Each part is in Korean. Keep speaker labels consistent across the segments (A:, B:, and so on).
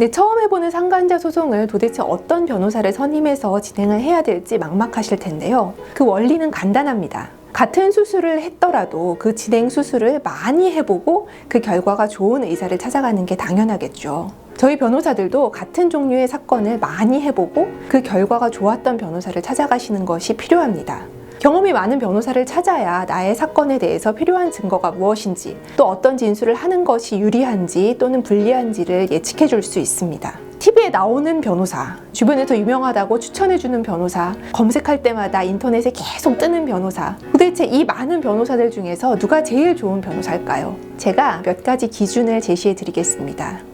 A: 네, 처음 해보는 상간자 소송을 도대체 어떤 변호사를 선임해서 진행을 해야 될지 막막하실 텐데요. 그 원리는 간단합니다. 같은 수술을 했더라도 그 진행 수술을 많이 해보고 그 결과가 좋은 의사를 찾아가는 게 당연하겠죠. 저희 변호사들도 같은 종류의 사건을 많이 해보고 그 결과가 좋았던 변호사를 찾아가시는 것이 필요합니다. 경험이 많은 변호사를 찾아야 나의 사건에 대해서 필요한 증거가 무엇인지 또 어떤 진술을 하는 것이 유리한지 또는 불리한지를 예측해 줄 수 있습니다. TV에 나오는 변호사, 주변에서 유명하다고 추천해주는 변호사, 검색할 때마다 인터넷에 계속 뜨는 변호사. 도대체 이 많은 변호사들 중에서 누가 제일 좋은 변호사일까요? 제가 몇 가지 기준을 제시해 드리겠습니다.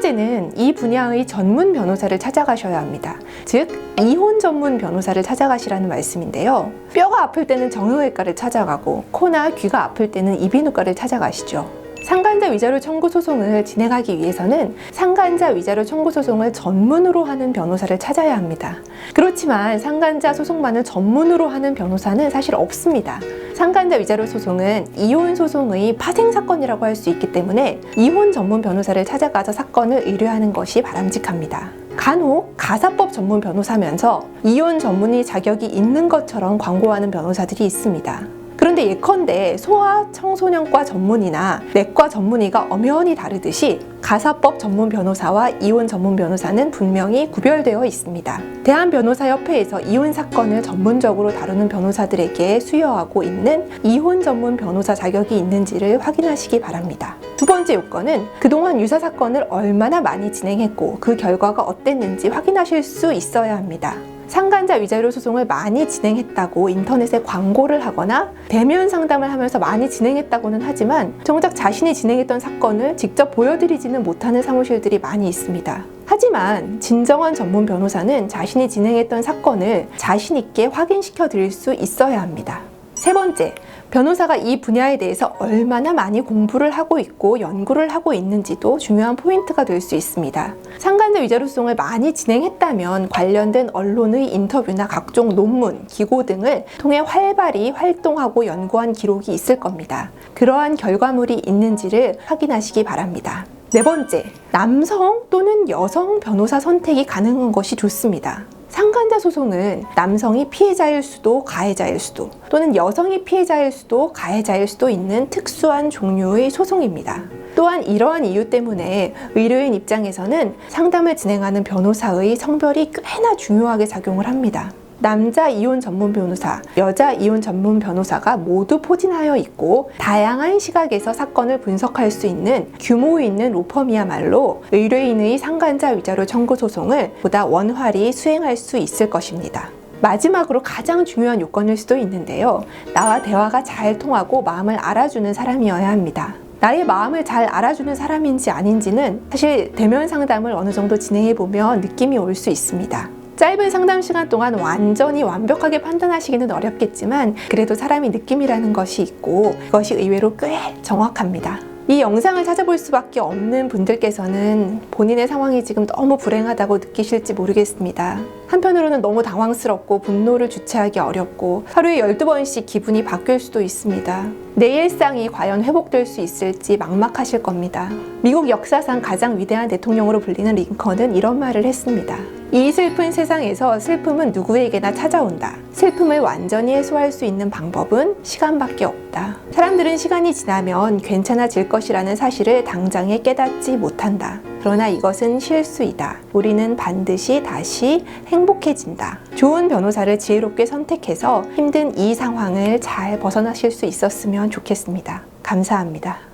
A: 첫 번째는 이 분야의 전문 변호사를 찾아가셔야 합니다. 즉, 이혼 전문 변호사를 찾아가시라는 말씀인데요. 뼈가 아플 때는 정형외과를 찾아가고, 코나 귀가 아플 때는 이비인후과를 찾아가시죠. 상간자 위자료 청구 소송을 진행하기 위해서는 상간자 위자료 청구 소송을 전문으로 하는 변호사를 찾아야 합니다. 그렇지만 상간자 소송만을 전문으로 하는 변호사는 사실 없습니다. 상간자 위자료 소송은 이혼 소송의 파생 사건이라고 할 수 있기 때문에 이혼 전문 변호사를 찾아가서 사건을 의뢰하는 것이 바람직합니다. 간혹 가사법 전문 변호사면서 이혼 전문의 자격이 있는 것처럼 광고하는 변호사들이 있습니다. 그런데 예컨대 소아 청소년과 전문의나 내과 전문의가 엄연히 다르듯이 가사법 전문 변호사와 이혼 전문 변호사는 분명히 구별되어 있습니다. 대한변호사협회에서 이혼 사건을 전문적으로 다루는 변호사들에게 수여하고 있는 이혼 전문 변호사 자격이 있는지를 확인하시기 바랍니다. 두 번째 요건은 그동안 유사 사건을 얼마나 많이 진행했고 그 결과가 어땠는지 확인하실 수 있어야 합니다. 상간자 위자료 소송을 많이 진행했다고 인터넷에 광고를 하거나 대면 상담을 하면서 많이 진행했다고는 하지만 정작 자신이 진행했던 사건을 직접 보여드리지 는 못하는 사무실들이 많이 있습니다. 하지만 진정한 전문 변호사는 자신이 진행했던 사건을 자신 있게 확인시켜 드릴 수 있어야 합니다. 세 번째, 변호사가 이 분야에 대해서 얼마나 많이 공부를 하고 있고 연구를 하고 있는지도 중요한 포인트가 될 수 있습니다. 상간자 위자료 소송을 많이 진행했다면 관련된 언론의 인터뷰나 각종 논문, 기고 등을 통해 활발히 활동하고 연구한 기록이 있을 겁니다. 그러한 결과물이 있는지를 확인하시기 바랍니다. 네 번째, 남성 또는 여성 변호사 선택이 가능한 것이 좋습니다. 상간자 소송은 남성이 피해자일 수도 가해자일 수도 또는 여성이 피해자일 수도 가해자일 수도 있는 특수한 종류의 소송입니다. 또한 이러한 이유 때문에 의료인 입장에서는 상담을 진행하는 변호사의 성별이 꽤나 중요하게 작용을 합니다. 남자 이혼 전문 변호사, 여자 이혼 전문 변호사가 모두 포진하여 있고 다양한 시각에서 사건을 분석할 수 있는 규모 있는 로펌이야말로 의뢰인의 상간자 위자료 청구 소송을 보다 원활히 수행할 수 있을 것입니다. 마지막으로 가장 중요한 요건일 수도 있는데요. 나와 대화가 잘 통하고 마음을 알아주는 사람이어야 합니다. 나의 마음을 잘 알아주는 사람인지 아닌지는 사실 대면 상담을 어느 정도 진행해 보면 느낌이 올 수 있습니다. 짧은 상담 시간 동안 완전히 완벽하게 판단하시기는 어렵겠지만 그래도 사람이 느낌이라는 것이 있고 그것이 의외로 꽤 정확합니다. 이 영상을 찾아볼 수밖에 없는 분들께서는 본인의 상황이 지금 너무 불행하다고 느끼실지 모르겠습니다. 한편으로는 너무 당황스럽고 분노를 주체하기 어렵고 하루에 12번씩 기분이 바뀔 수도 있습니다. 내 일상이 과연 회복될 수 있을지 막막하실 겁니다. 미국 역사상 가장 위대한 대통령으로 불리는 링컨은 이런 말을 했습니다. 이 슬픈 세상에서 슬픔은 누구에게나 찾아온다. 슬픔을 완전히 해소할 수 있는 방법은 시간밖에 없다. 사람들은 시간이 지나면 괜찮아질 것이라는 사실을 당장에 깨닫지 못한다. 그러나 이것은 실수이다. 우리는 반드시 다시 행복해진다. 좋은 변호사를 지혜롭게 선택해서 힘든 이 상황을 잘 벗어나실 수 있었으면 좋겠습니다. 감사합니다.